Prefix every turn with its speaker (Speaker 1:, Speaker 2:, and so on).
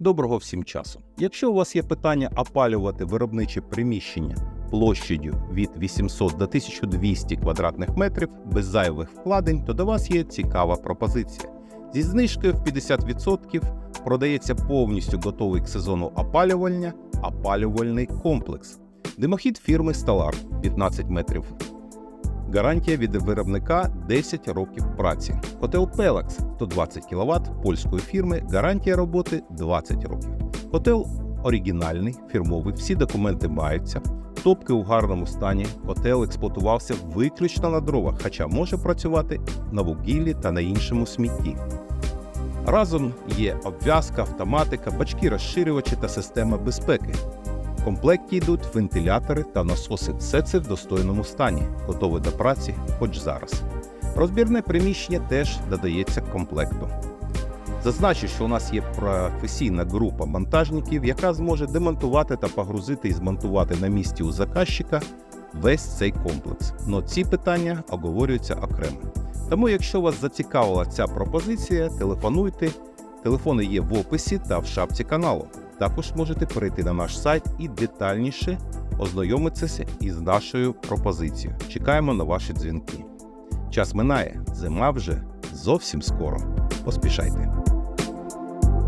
Speaker 1: Доброго всім часу. Якщо у вас є питання опалювати виробниче приміщення площадю від 800 до 1200 квадратних метрів без зайвих вкладень, то до вас є цікава пропозиція. Зі знижкою в 50% продається повністю готовий к сезону опалювання опалювальний комплекс. Димохід фірми Stellar 15 метрів. Гарантія від виробника 10 років праці. Котел Pelex 120 кВт польської фірми. Гарантія роботи 20 років. Котел оригінальний, фірмовий, всі документи маються. Топки у гарному стані. Котел експлуатувався виключно на дровах, хоча може працювати на вугіллі та на іншому смітті. Разом є обв'язка, автоматика, бачки розширювачі та система безпеки. В комплекті йдуть вентилятори та насоси. Все це в достойному стані, готове до праці хоч зараз. Розбірне приміщення теж додається комплекту. Зазначу, що у нас є професійна група монтажників, яка зможе демонтувати та погрузити і змонтувати на місці у заказчика весь цей комплекс. Но ці питання оговорюються окремо. Тому, якщо вас зацікавила ця пропозиція, телефонуйте. Телефони є в описі та в шапці каналу. Також можете перейти на наш сайт і детальніше ознайомитися із нашою пропозицією. Чекаємо на ваші дзвінки. Час минає, зима вже зовсім скоро. Поспішайте.